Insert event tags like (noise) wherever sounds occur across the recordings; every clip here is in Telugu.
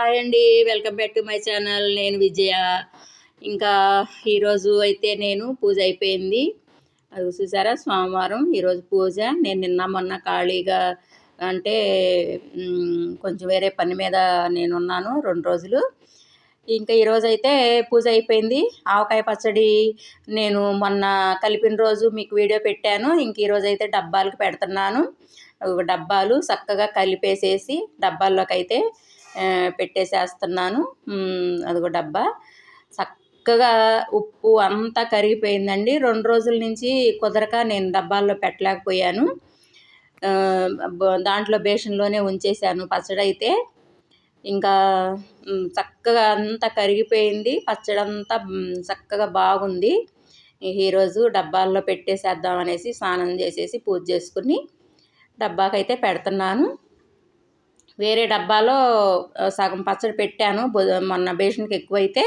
హాయ్ అండి welcome back to my channel. నేను విజయ. ఇంకా ఈరోజు అయితే నేను పూజ అయిపోయింది. అది చూసారా? సోమవారం ఈరోజు పూజ. నేను నిన్న మొన్న ఖాళీగా అంటే కొంచెం వేరే పని మీద నేను ఉన్నాను రెండు రోజులు. ఇంకా ఈరోజు అయితే పూజ అయిపోయింది. ఆవకాయ పచ్చడి నేను మొన్న కలిపిన రోజు మీకు వీడియో పెట్టాను. ఇంక ఈరోజు అయితే డబ్బాలకు పెడుతున్నాను. డబ్బాలు చక్కగా కలిపేసేసి డబ్బాల్లోకి అయితే పెట్టేసేస్తున్నాను. అదిగో డబ్బా. చక్కగా ఉప్పు అంతా కరిగిపోయిందండి. రెండు రోజుల నుంచి కుదరక నేను డబ్బాల్లో పెట్టలేకపోయాను. దాంట్లో బేషన్లోనే ఉంచేసాను పచ్చడి అయితే. ఇంకా చక్కగా అంతా కరిగిపోయింది. పచ్చడి అంతా చక్కగా బాగుంది. ఈరోజు డబ్బాల్లో పెట్టేసేద్దాం అనేసి స్నానం చేసేసి పూజ చేసుకుని డబ్బాకైతే పెడుతున్నాను. వేరే డబ్బాలో సగం పచ్చడి పెట్టాను. మొన్న బేషన్కి ఎక్కువైతే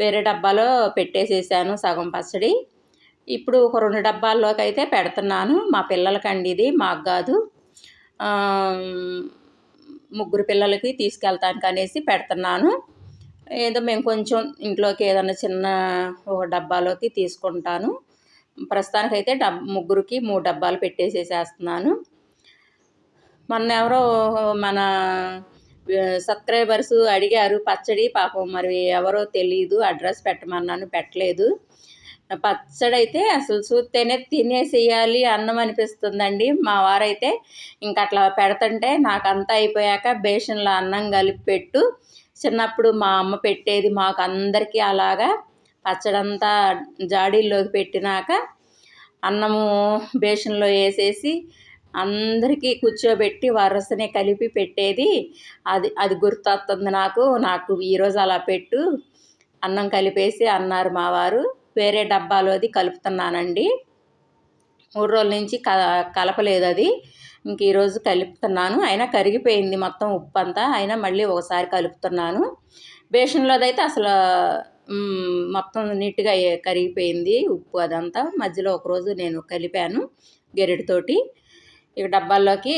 వేరే డబ్బాలో పెట్టేసేసాను సగం పచ్చడి. ఇప్పుడు ఒక రెండు డబ్బాల్లోకి అయితే పెడుతున్నాను. మా పిల్లలకండి ఇది మాకు కాదు. ముగ్గురు పిల్లలకి తీసుకెళ్తానికి అనేసి పెడుతున్నాను. ఏదో మేము కొంచెం ఇంట్లోకి ఏదైనా చిన్న ఒక డబ్బాలోకి తీసుకుంటాను. ప్రస్తుతానికైతే డబ్ ముగ్గురికి మూడు డబ్బాలు పెట్టేసేసేస్తున్నాను. మొన్న ఎవరో మన సబ్స్క్రైబర్స్ అడిగారు పచ్చడి పాపం మరి ఎవరో తెలియదు అడ్రస్ పెట్టమన్నాను పెట్టలేదు. పచ్చడి అయితే అసలు చూస్తేనే తినేసేయాలి అన్నం అనిపిస్తుందండి. మా వారైతే ఇంకా అట్లా పెడుతుంటే నాకు అంతా అయిపోయాక బేషన్లో అన్నం కలిపి పెట్టు. చిన్నప్పుడు మా అమ్మ పెట్టేది మాకు అందరికీ అలాగా. పచ్చడంతా జాడీల్లోకి పెట్టినాక అన్నము బేషన్లో వేసేసి అందరికీ కూర్చోబెట్టి వరసనే కలిపి పెట్టేది. అది అది గుర్తొస్తుంది నాకు. నాకు ఈరోజు అలా పెట్టు. అన్నం కలిపేసి అన్నారు మా వారు వేరే డబ్బాలోది కలుపుతున్నానండి. మూడు రోజుల నుంచి క కలపలేదు అది. ఇంక ఈరోజు కలుపుతున్నాను. అయినా కరిగిపోయింది మొత్తం ఉప్పు అంతా అయినా మళ్ళీ ఒకసారి కలుపుతున్నాను. బేషన్లోదైతే అసలు మొత్తం నీట్గా కరిగిపోయింది ఉప్పు అదంతా. మధ్యలో ఒకరోజు నేను కలిపాను గెరెడితోటి. ఇక డబ్బాల్లోకి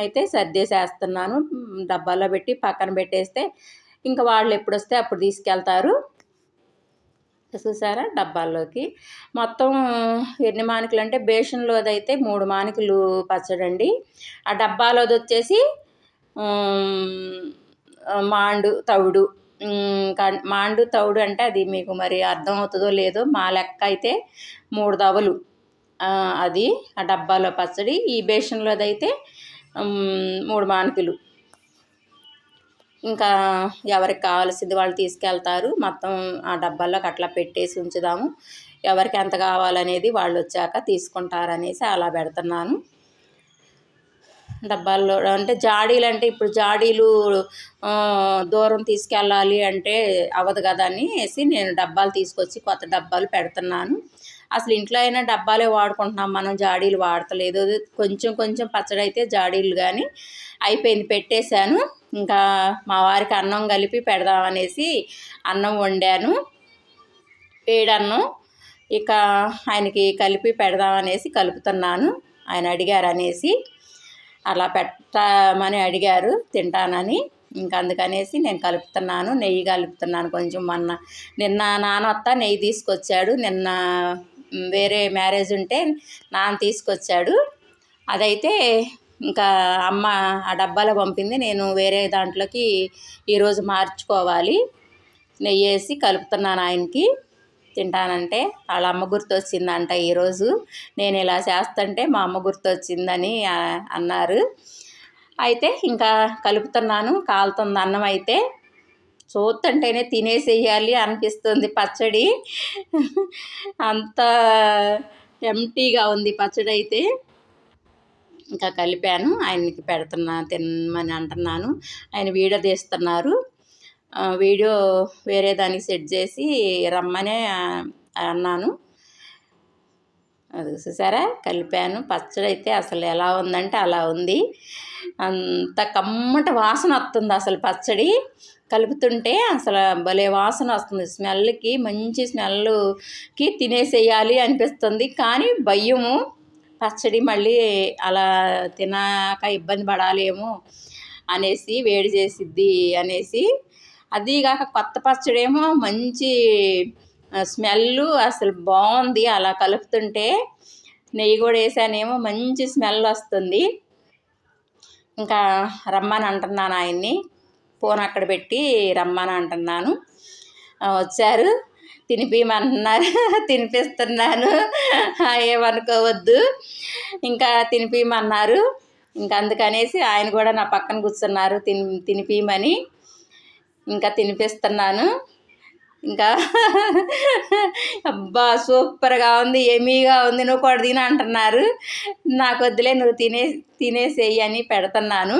అయితే సర్దేసేస్తున్నాను. డబ్బాలో పెట్టి పక్కన పెట్టేస్తే ఇంకా వాళ్ళు ఎప్పుడు వస్తే అప్పుడు తీసుకెళ్తారు. చూసారా డబ్బాల్లోకి. మొత్తం ఎన్ని మానికలు అంటే బేషన్లోది అయితే మూడు మానికలు పచ్చడండి. ఆ డబ్బాలోది వచ్చేసి మాండు తవుడు మాండు తవుడు అంటే అది మీకు మరి అర్థం అవుతుందో లేదో మా లెక్క అయితే మూడు దవలు అది ఆ డబ్బాలో పచ్చడి ఈ బేషన్లోది అయితే మూడు మానకులు ఇంకా ఎవరికి కావాల్సింది వాళ్ళు తీసుకెళ్తారు. మొత్తం ఆ డబ్బాల్లో అట్లా పెట్టేసి ఉంచుదాము. ఎవరికి ఎంత కావాలనేది వాళ్ళు వచ్చాక తీసుకుంటారనేసి అలా పెడుతున్నాను. డబ్బాల్లో అంటే జాడీలు అంటే ఇప్పుడు జాడీలు దూరం తీసుకెళ్ళాలి అంటే అవ్వదు కదా అనేసి నేను డబ్బాలు తీసుకొచ్చి కొత్త డబ్బాలు పెడుతున్నాను. అసలు ఇంట్లో అయినా డబ్బాలే వాడుకుంటున్నాం మనం జాడీలు వాడతలేదు. కొంచెం కొంచెం పచ్చడి అయితే జాడీలు కానీ అయిపోయింది పెట్టేశాను. ఇంకా మా వారికి అన్నం కలిపి పెడదామనేసి అన్నం వండాను. వేడన్నం ఇక ఆయనకి కలిపి పెడదామనేసి కలుపుతున్నాను. ఆయన అడిగారు అనేసి అలా పెట్టమని అడిగారు తింటానని. ఇంకా అందుకనేసి నేను కలుపుతున్నాను నెయ్యి కలుపుతున్నాను కొంచెం మొన్న. నిన్న నానొత్త నెయ్యి తీసుకొచ్చాడు నిన్న వేరే మ్యారేజ్ ఉంటే నాన్న తీసుకొచ్చాడు. అదైతే ఇంకా అమ్మ ఆ డబ్బాలో పంపింది. నేను వేరే దాంట్లోకి ఈరోజు మార్చుకోవాలి. నెయ్యి వేసి కలుపుతున్నాను ఆయనకి. తింటానంటే వాళ్ళ అమ్మ గుర్తొచ్చిందంట ఈరోజు నేను ఇలా చేస్తుంటే మా అమ్మ గుర్తొచ్చిందని అన్నారు. అయితే ఇంకా కలుపుతున్నాను. కాలుతుంది అన్నం అయితే. చూస్తుంటేనే తినేసేయాలి అనిపిస్తుంది పచ్చడి. అంత ఎంటీగా ఉంది పచ్చడి అయితే ఇంకా కలిపాను. ఆయనకి పెడుతున్నా తినమని అంటున్నాను. ఆయన వీడియో తీస్తున్నారు. వీడియో వేరే దానికి సెట్ చేసి రమ్మనే అన్నాను. అది చూసారా? కలిపాను. పచ్చడి అయితే అసలు ఎలా ఉందంటే అలా ఉంది. అంత కమ్మట వాసన వస్తుంది అసలు పచ్చడి. కలుపుతుంటే అసలు భలే వాసన వస్తుంది. స్మెల్కి మంచి స్మెల్కి తినేసేయాలి అనిపిస్తుంది. కానీ భయము. పచ్చడి మళ్ళీ అలా తినాక ఇబ్బంది పడాలేమో అనేసి వేడి చేసిద్ది అనేసి. అది కాక కొత్త పచ్చడేమో మంచి స్మెల్ అసలు బాగుంది. అలా కలుపుతుంటే నెయ్యి కూడా వేసానేమో మంచి స్మెల్ వస్తుంది. ఇంకా రమ్మని అంటున్నాను ఆయన్ని. ఫోన్ అక్కడ పెట్టి రమ్మని అంటున్నాను. వచ్చారు. తినిపియమన్నారు. (laughs) తినిపిస్తున్నాను. ఏమనుకోవద్దు. ఇంకా తినిపియమన్నారు. ఇంకా అందుకనేసి ఆయన కూడా నా పక్కన కూర్చున్నారు. తిని తినిపియమని. ఇంకా తినిపిస్తున్నాను. ఇంకా అబ్బా సూపర్గా ఉంది ఎమీగా ఉంది నువ్వు కూడా తిన అంటున్నారు. నాకు వద్దులే నువ్వు తినే తినేసేయి అని పెడుతున్నాను.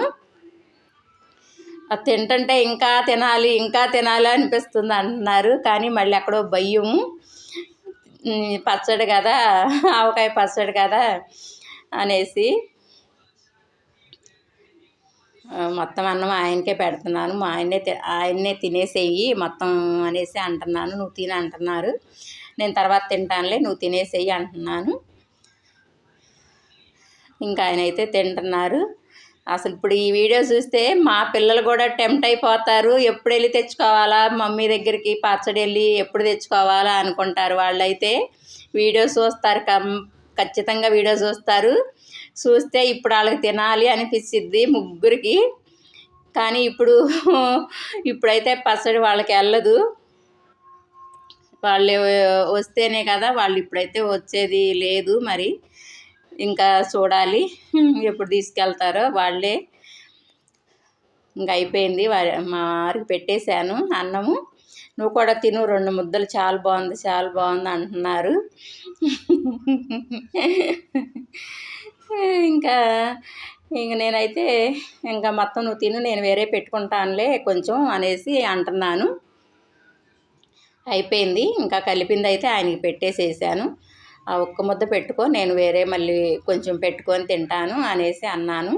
అది తింటుంటే ఇంకా తినాలి ఇంకా తినాలి అనిపిస్తుంది అంటున్నారు. కానీ మళ్ళీ ఎక్కడో భయము పచ్చడి కదా ఆవకాయ పచ్చడి కదా అనేసి. మొత్తం అన్నం ఆయనకే పెడుతున్నాను. మా ఆయనే ఆయన్నే తినేసేయి మొత్తం అనేసి అంటున్నాను. నువ్వు తిని అంటున్నారు. నేను తర్వాత తింటానులే నువ్వు తినేసేయి అంటున్నాను. ఇంకా ఆయన అయితే తింటున్నారు. అసలు ఇప్పుడు ఈ వీడియో చూస్తే మా పిల్లలు కూడా టెంప్ట్ అయిపోతారు. ఎప్పుడు వెళ్ళి తెచ్చుకోవాలా? మమ్మీ దగ్గరికి పచ్చడి వెళ్ళి ఎప్పుడు తెచ్చుకోవాలా అనుకుంటారు వాళ్ళైతే. వీడియో చూస్తారు కం ఖచ్చితంగా వీడియో చూస్తారు. చూస్తే ఇప్పుడు వాళ్ళకి తినాలి అనిపిస్తుంది ముగ్గురికి. కానీ ఇప్పుడు (laughs) ఇప్పుడైతే పచ్చడి వాళ్ళకి వెళ్ళదు. వాళ్ళు వస్తేనే కదా వాళ్ళు ఇప్పుడైతే వచ్చేది లేదు మరి. ఇంకా చూడాలి ఎప్పుడు తీసుకెళ్తారో వాళ్ళే. ఇంకా అయిపోయింది. మా వారికి పెట్టేశాను అన్నము. నువ్వు కూడా తిను రెండు ముద్దలు చాలా బాగుంది చాలా బాగుంది అంటున్నారు. ఇంకా ఇంక నేనైతే ఇంకా మొత్తం నువ్వు తిను నేను వేరే పెట్టుకుంటానులే కొంచెం అనేసి అంటున్నాను. అయిపోయింది ఇంకా కలిపింది అయితే ఆయనకి పెట్టేసేసాను. ఆ ఒక్క ముద్ద పెట్టుకో నేను వేరే మళ్ళీ కొంచెం పెట్టుకొని తింటాను అనేసి అన్నాను.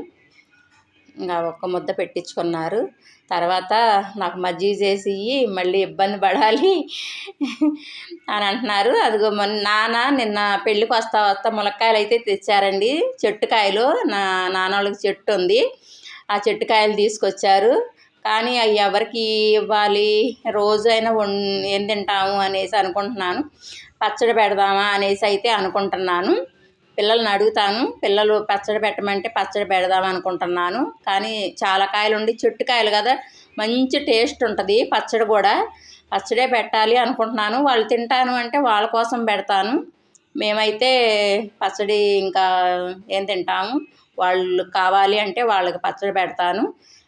ఒక ఒక్క ముద్ద పెట్టించుకున్నారు. తర్వాత నాకు మజ్జిగ చేసి మళ్ళీ ఇబ్బంది పడాలి అని అంటున్నారు. అదిగో మొన్న నాన్న నిన్న పెళ్ళికి వస్తా వస్తా ములక్కాయలు అయితే తెచ్చారండి. చెట్టుకాయలు. నా నాన్నోళ్ళకి చెట్టు ఉంది. ఆ చెట్టుకాయలు తీసుకొచ్చారు. కానీ అవి ఎవరికి ఇవ్వాలి? రోజైనా వం ఏం తింటాము అనేసి అనుకుంటున్నాను. పచ్చడి పెడదామా అనేసి అయితే అనుకుంటున్నాను. పిల్లల్ని అడుగుతాను పిల్లలు పచ్చడి పెట్టమంటే పచ్చడి పెడదాం అనుకుంటున్నాను. కానీ చాలా కాయలు ఉండి చెట్టు కాయలు కదా మంచి టేస్ట్ ఉంటుంది పచ్చడి కూడా. పచ్చడే పెట్టాలి అనుకుంటున్నాను. వాళ్ళు తింటాను అంటే వాళ్ళ కోసం పెడతాను. మేమైతే పచ్చడి ఇంకా ఏం తింటాము? వాళ్ళు కావాలి అంటే వాళ్ళకి పచ్చడి పెడతాను.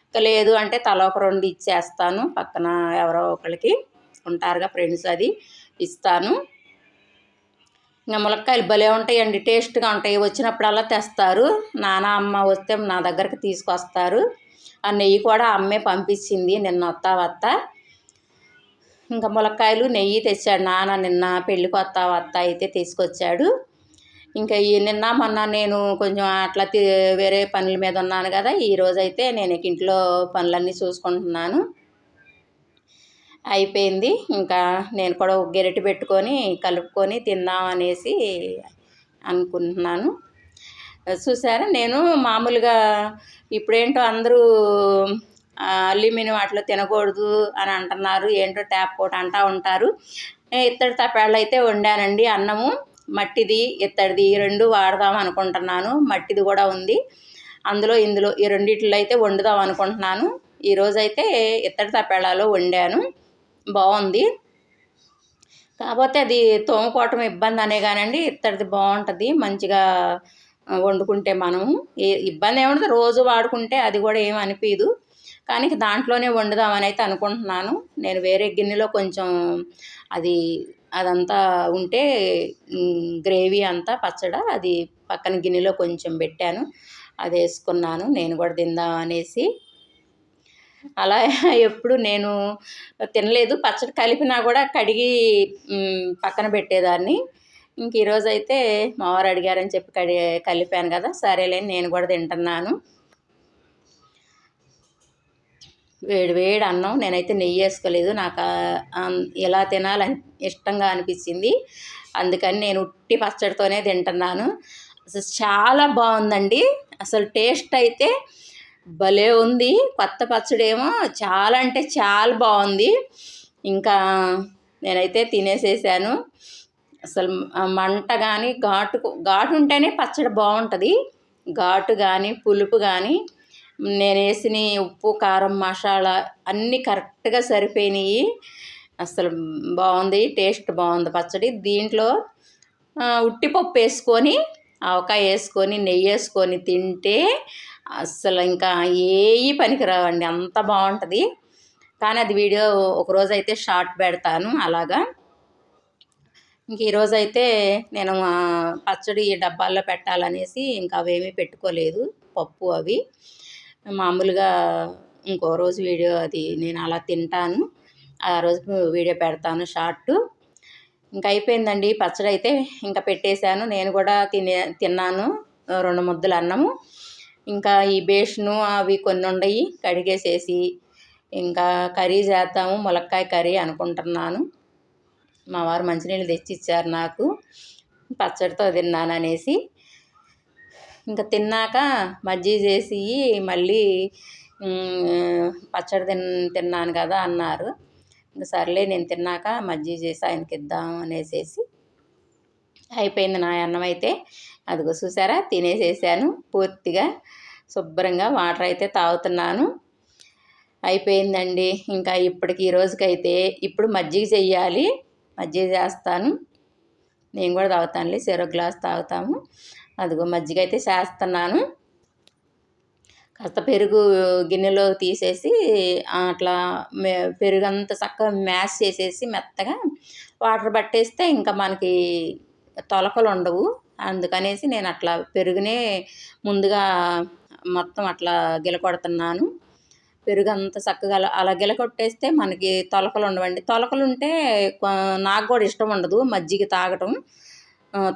ఇంకా లేదు అంటే తల ఒక రెండు ఇచ్చేస్తాను. పక్కన ఎవరో ఒకరికి ఉంటారుగా ఫ్రెండ్స్ అది ఇస్తాను. ములక్కాయలు భలే ఉంటాయండి టేస్ట్గా ఉంటాయి. వచ్చినప్పుడల్లా తెస్తారు. నాన్న అమ్మ వస్తే నా దగ్గరికి తీసుకొస్తారు. ఆ నెయ్యి కూడా అమ్మే పంపించింది నిన్న వస్తా వస్తా ఇంకా ములక్కాయలు నెయ్యి తెచ్చాడు నాన్న నిన్న పెళ్ళికి వస్తా వస్తా అయితే తీసుకొచ్చాడు. ఇంకా ఈ నిన్న మొన్న నేను కొంచెం అట్లా వేరే పనుల మీద ఉన్నాను కదా ఈరోజైతే నేను ఇంట్లో పనులన్నీ చూసుకుంటున్నాను. అయిపోయింది. ఇంకా నేను కూడా ఒక గెరిటి పెట్టుకొని కలుపుకొని తిందాం అనేసి అనుకుంటున్నాను. చూసారా? నేను మామూలుగా ఇప్పుడేంటో అందరూ అల్యూమినియం వాటిలో తినకూడదు అని అంటున్నారు ఏంటో ట్యాప్ కోట అంటూ ఉంటారు. ఇత్తడి తప్పేళ్ళు అయితే వండానండి. అన్నము మట్టిది ఇత్తడిది ఈ రెండు వాడదాం అనుకుంటున్నాను. మట్టిది కూడా ఉంది. అందులో ఇందులో ఈ రెండిట్లో అయితే వండుదాం అనుకుంటున్నాను. ఈరోజైతే ఇత్తడి తప్పేళాలో వండాను. బాగుంది. కాకపోతే అది తోముకోవటం ఇబ్బంది అనే కానండి ఇత్తడిది బాగుంటుంది మంచిగా వండుకుంటే మనం ఏ ఇబ్బంది ఏముండదు రోజు వాడుకుంటే అది కూడా ఏమి అనిపించదు కానీ దాంట్లోనే వండుదామని అయితే అనుకుంటున్నాను. నేను వేరే గిన్నెలో కొంచెం అది అదంతా ఉంటే గ్రేవీ అంతా పచ్చడ అది పక్కన గిన్నెలో కొంచెం పెట్టాను. అది వేసుకున్నాను నేను కూడా తిందాం అనేసి. అలా ఎప్పుడు నేను తినలేదు. పచ్చడి కలిపినా కూడా కడిగి పక్కన పెట్టేదాన్ని. ఇంక ఈరోజు అయితే మావారు అడిగారని చెప్పి కడి కలిపాను కదా. సరేలే నేను కూడా తింటున్నాను. వేడి వేడి అన్నం. నేనైతే నెయ్యి వేసుకోలేదు. నాకు ఎలా తినాలని ఇష్టంగా అనిపించింది. అందుకని నేను ఉట్టి పచ్చడితోనే తింటున్నాను. అసలు చాలా బాగుందండి. అసలు టేస్ట్ అయితే భలే ఉంది. కొత్త పచ్చడి ఏమో చాలా అంటే చాలా బాగుంది. ఇంకా నేనైతే తినేసేసాను. అసలు మంట కానీ ఘాటు ఘాటు ఉంటేనే పచ్చడి బాగుంటుంది. ఘాటు కానీ పులుపు కానీ నేను వేసిన ఉప్పు కారం మసాలా అన్నీ కరెక్ట్గా సరిపోయినాయి. అసలు బాగుంది టేస్ట్ బాగుంది పచ్చడి. దీంట్లో ఉట్టిపప్పు వేసుకొని ఆవకాయ వేసుకొని నెయ్యి వేసుకొని తింటే అస్సలు ఇంకా ఏవి పనికిరావండి. అంత బాగుంటుంది. కానీ అది వీడియో ఒకరోజు అయితే షార్ట్ పెడతాను అలాగా. ఇంక ఈరోజు అయితే నేను పచ్చడి డబ్బాల్లో పెట్టాలనేసి ఇంకా అవేమీ పెట్టుకోలేదు. పప్పు అవి. మామూలుగా ఇంకో రోజు వీడియో అది నేను అలా తింటాను. ఆ రోజు వీడియో పెడతాను షార్ట్. ఇంకా అయిపోయిందండి. పచ్చడి అయితే ఇంకా పెట్టేశాను. నేను కూడా తినే తిన్నాను. రెండు ముద్దలు అన్నము. ఇంకా ఈ బేషను అవి కొన్ని ఉండయి కడిగేసేసి ఇంకా కర్రీ చేద్దాము ములక్కాయ కర్రీ అనుకుంటున్నాను. మా వారు మంచినీళ్ళు తెచ్చి ఇచ్చారు నాకు పచ్చడితో తిన్నాను అనేసి. ఇంకా తిన్నాక మజ్జిగ చేసి మళ్ళీ పచ్చడి తిన్ తిన్నాను కదా అన్నారు. ఇంకా సర్లే నేను తిన్నాక మజ్జిగ చేసి ఆయనకి ఇద్దాం అనేసేసి. అయిపోయింది నా అన్నం అయితే. అదిగో చూసారా? తినేసేసాను పూర్తిగా. శుభ్రంగా వాటర్ అయితే తాగుతున్నాను. అయిపోయిందండి. ఇంకా ఇప్పటికి ఈ రోజుకైతే ఇప్పుడు మజ్జిగ చెయ్యాలి. మజ్జిగ చేస్తాను. నేను కూడా తాగుతానులే. చెరో గ్లాస్ తాగుతాము. అదిగో మజ్జిగ అయితే చేస్తున్నాను. కాస్త పెరుగు గిన్నెలో తీసేసి అట్లా పెరుగు అంతా చక్కగా మ్యాష్ చేసేసి మెత్తగా వాటర్ పట్టేస్తే ఇంకా మనకి తొలకలు ఉండవు. అందుకనేసి నేను అట్లా పెరుగునే ముందుగా మొత్తం అట్లా గిలకొడుతున్నాను. పెరుగు అంత చక్కగా అలా గిలకొట్టేస్తే మనకి తొలకలు ఉండవండి. తొలకలు ఉంటే నాకు కూడా ఇష్టం ఉండదు మజ్జిగ తాగటం.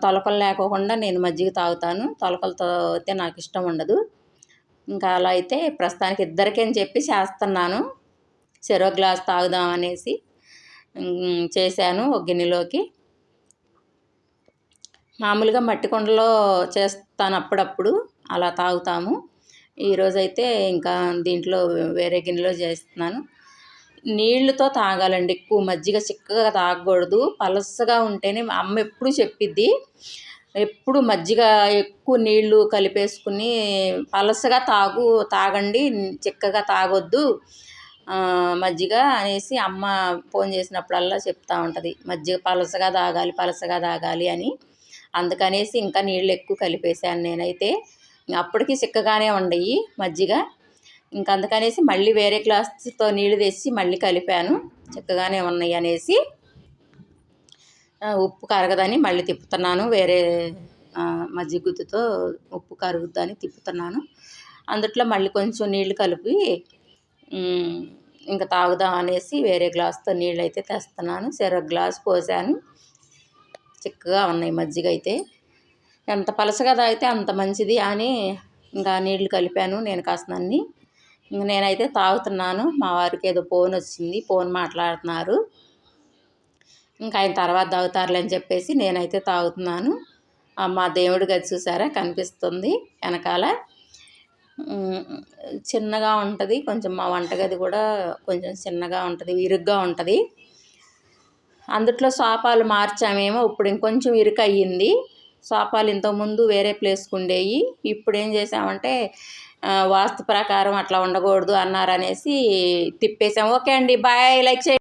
తొలకలు లేకోకుండా నేను మజ్జిగ తాగుతాను. తొలకలతో అయితే నాకు ఇష్టం ఉండదు. ఇంకా అలా అయితే ప్రస్తుతానికి ఇద్దరికని అని చెప్పి చేస్తున్నాను. చెరో గ్లాస్ తాగుదాం అనేసి చేశాను ఒక గిన్నెలోకి. మామూలుగా మట్టి కుండలో చేస్తాను అప్పుడప్పుడు అలా తాగుతాము. ఈరోజైతే ఇంకా దీంట్లో వేరే గిన్నెలో చేస్తున్నాను. నీళ్ళతో తాగాలండి ఎక్కువ మజ్జిగ చిక్కగా తాగకూడదు. పలసగా ఉంటేనే అమ్మ ఎప్పుడు చెప్పిద్ది ఎప్పుడు మజ్జిగ ఎక్కువ నీళ్ళు కలిపేసుకుని పలసగా తాగు తాగండి చిక్కగా తాగొద్దు మజ్జిగ అనేసి అమ్మ ఫోన్ చేసినప్పుడల్లా చెప్తూ ఉంటుంది. మజ్జిగ పలసగా తాగాలి పలసగా తాగాలి అని. అందుకనేసి ఇంకా నీళ్ళు ఎక్కువ కలిపేసాను నేనైతే. అప్పటికి చిక్కగానే ఉండయి మజ్జిగ. ఇంకా అందుకనేసి మళ్ళీ వేరే గ్లాస్తో నీళ్ళు తెచ్చి మళ్ళీ కలిపాను. చిక్కగానే ఉన్నాయి అనేసి. ఉప్పు కరగదని మళ్ళీ తిప్పుతున్నాను. వేరే మజ్జిగ గుత్తుతో ఉప్పు కరుగుద్దని తిప్పుతున్నాను. అందుట్లో మళ్ళీ కొంచెం నీళ్ళు కలిపి ఇంకా తాగుదాం అనేసి వేరే గ్లాస్తో నీళ్ళు అయితే తెస్తున్నాను. సరే గ్లాస్ పోసాను. చిక్కగా ఉన్నాయి మజ్జిగ అయితే ఎంత పలసగా తాగితే అంత మంచిది అని ఇంకా నీళ్ళు కలిపాను నేను కాస్త అన్ని ఇంక నేనైతే తాగుతున్నాను. మా వారికి ఏదో ఫోన్ వచ్చింది ఫోన్ మాట్లాడుతున్నారు. ఇంకా ఆయన తర్వాత తాగుతారులే అని చెప్పేసి నేనైతే తాగుతున్నాను. మా దేవుడి గది చూసారా? కనిపిస్తుంది వెనకాల. చిన్నగా ఉంటుంది. కొంచెం మా వంటగది కూడా కొంచెం చిన్నగా ఉంటుంది ఇరుగ్గా ఉంటుంది. అందుట్లో సోఫాలు మార్చామేమో ఇప్పుడు ఇంకొంచెం ఇరుకయ్యింది. సోఫాలు ఇంతకుముందు వేరే ప్లేస్కి ఉండేవి ఇప్పుడు ఏం చేసామంటే వాస్తు ప్రకారం అట్లా ఉండకూడదు అన్నారనేసి తిప్పేసాం. ఓకే అండి బాయ్ లైక్ చేయండి.